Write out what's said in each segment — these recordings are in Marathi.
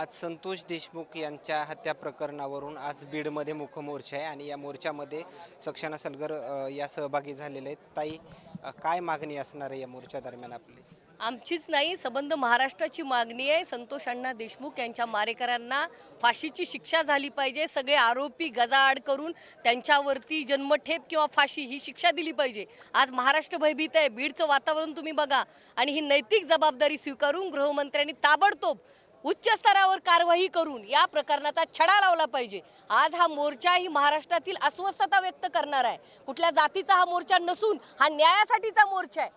आज संतोष देशमुख यांच्या हत्या प्रकरणावरून आज बीडमध्ये मुखमोर्चा आहे आणि या मोर्चामध्ये सक्षना सलगर या सहभागी झालेले आहेत. ताई काय मागणी असणार आहे या मोर्चा दरम्यान आपली? आमचीच नाही संबंध महाराष्ट्राची मागणी आहे. संतोष अण्णा देशमुख यांच्या मारेकऱ्यांना फाशीची शिक्षा झाली पाहिजे. सगळे आरोपी गजाआड करून त्यांच्यावरती जन्मठेप किंवा फाशी ही शिक्षा दिली पाहिजे. आज महाराष्ट्र भयभीत आहे. बीडचं वातावरण तुम्ही बघा आणि ही नैतिक जबाबदारी स्वीकारून गृहमंत्र्यांनी ताबडतोब उच्च स्तरावर कारवाई करून या प्रकरणाचा छडा लावला पाहिजे. आज हा मोर्चा ही महाराष्ट्रातील अस्वस्थता व्यक्त करणार आहे. कुठल्या जातीचा हा मोर्चा नसून हा न्यायासाठीचा मोर्चा आहे.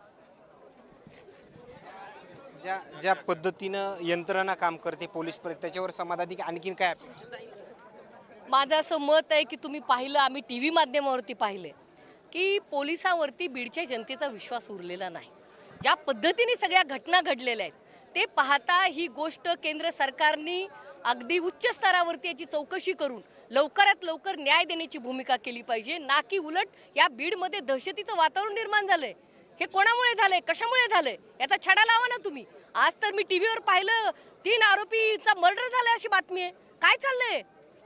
ज्या ज्या पद्धतीनं यंत्रणा काम करते पोलीस पर त्याच्यावर समाधानी आणखीन काय? माझं असं मत आहे की तुम्ही पाहिलं आम्ही टी व्ही माध्यमावरती पाहिले की पोलिसावरती बीडच्या जनतेचा विश्वास उरलेला नाही. ज्या पद्धतीने सगळ्या घटना घडलेल्या आहेत ते पाहता ही गोष्ट केंद्र सरकारने अगदी उच्च स्तरावरती याची चौकशी करून लवकरात लवकर न्याय देण्याची भूमिका केली पाहिजे. ना की उलट या बीडमध्ये दहशतीचं वातावरण निर्माण झालंय. हे कोणामुळे झालंय? कशामुळे झालंय? याचा छडा लावा ना तुम्ही. आज तर मी टीव्हीवर पाहिलं तीन आरोपीचा मर्डर झालाय अशी बातमी आहे. काय चाललंय?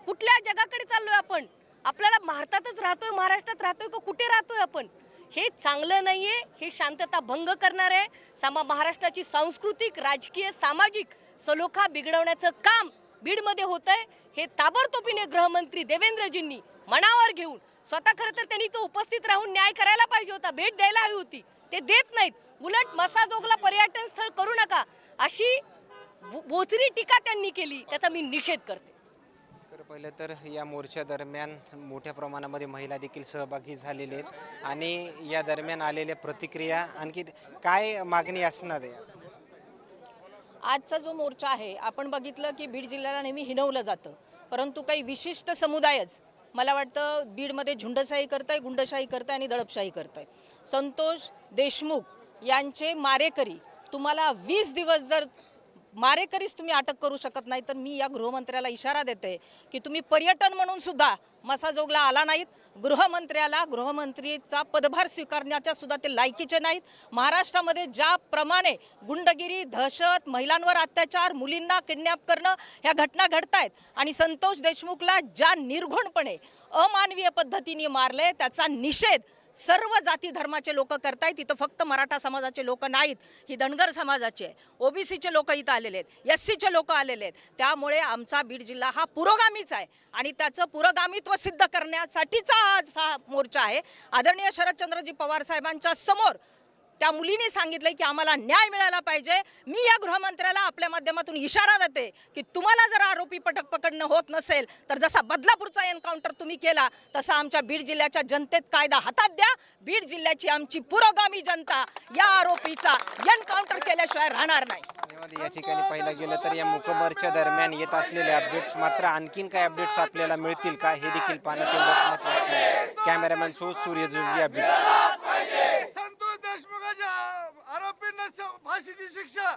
कुठल्या जगाकडे चाललोय आपण? आपल्याला भारतातच राहतोय महाराष्ट्रात राहतोय का कुठे राहतोय आपण? हे चांगलं नाही आहे हे शांतता भंग करणार आहे सामा महाराष्ट्राची सांस्कृतिक राजकीय सामाजिक सलोखा बिघडवण्याचं काम बीडमध्ये होत आहे हे ताबडतोबीने गृहमंत्री देवेंद्रजींनी मनावर घेऊन स्वतः खरं तर त्यांनी तो उपस्थित राहून न्याय करायला पाहिजे होता भेट द्यायला हवी होती. ते देत नाहीत. उलट मसाजोगला पर्यटन स्थळ करू नका अशी बो- बोचरी टीका त्यांनी केली त्याचा मी निषेध करते. पहिलं तर या मोर्चा दरम्यान मोठ्या प्रमाणामध्ये महिला देखील सहभागी झालेले आहेत. आणि या दरम्यान आलेल्या प्रतिक्रिया आणखी काय मागणी असणार आहे? आजचा जो मोर्चा आहे आपण बघितलं की बीड जिल्ह्याला नेहमी हिणवलं जातं. परंतु काही विशिष्ट समुदायच मला वाटतं बीडमध्ये झुंडशाही करताय गुंडशाही करताय आणि दडपशाही करताय. संतोष देशमुख यांचे मारेकरी तुम्हाला वीस दिवस जर मारेकरीच तुम्ही अटक करू शकत नाही तर मी या गृहमंत्र्याला इशारा देते की तुम्ही पर्यटन म्हणून सुद्धा मसाजोगला आला नाहीत. गृहमंत्र्याला गृहमंत्रीचा पदभार स्वीकारण्याच्या सुद्धा ते लायकीचे नाहीत. महाराष्ट्रामध्ये ज्याप्रमाणे गुंडगिरी दहशत महिलांवर अत्याचार मुलींना किडनॅप करणं ह्या घटना घडत आहेत आणि संतोष देशमुखला ज्या निर्घुणपणे अमानवीय पद्धतीने मारले त्याचा निषेध सर्व जाती धर्माचे लोक करतायत तिथं फक्त मराठा समाजाचे लोक नाहीत ही धनगर समाजाचे आहे. ओबीसीचे लोक इथं आलेले आहेत एस सीचे लोक आलेले आहेत. त्यामुळे आमचा बीड जिल्हा हा पुरोगामीच आहे आणि त्याचं पुरोगामित्व सिद्ध करण्यासाठीचा आज हा मोर्चा आहे. आदरणीय शरदचंद्रजी पवार साहेबांच्या समोर त्या मुलीने सांगितलं की आम्हाला न्याय मिळाला पाहिजे. मी या गृहमंत्र्याला आपल्या माध्यमातून इशारा देते की तुम्हाला जर आरोपी पटक पकडणं होत नसेल तर जसा बदलापूरचा एन्काउंटर तुम्ही केला तसा आमच्या बीड जिल्ह्याच्या जनतेत कायदा हातात द्या. बीड जिल्ह्याची आमची पुरोगामी जनता या आरोपीचा एन्काउंटर केल्याशिवाय राहणार नाही. या ठिकाणी पाहिलं गेलं तर या मुकबरच्या दरम्यान येत असलेले अपडेट्स मात्र आणखीन काय अपडेट्स आपल्याला मिळतील का हे देखील पाहणं तेवढंच महत्त्वाचं आहे कॅमेरामॅन सो सूर्य जुंजिया बीड संतोष देशमुखाच्या आरोपींना फाशीची शिक्षा.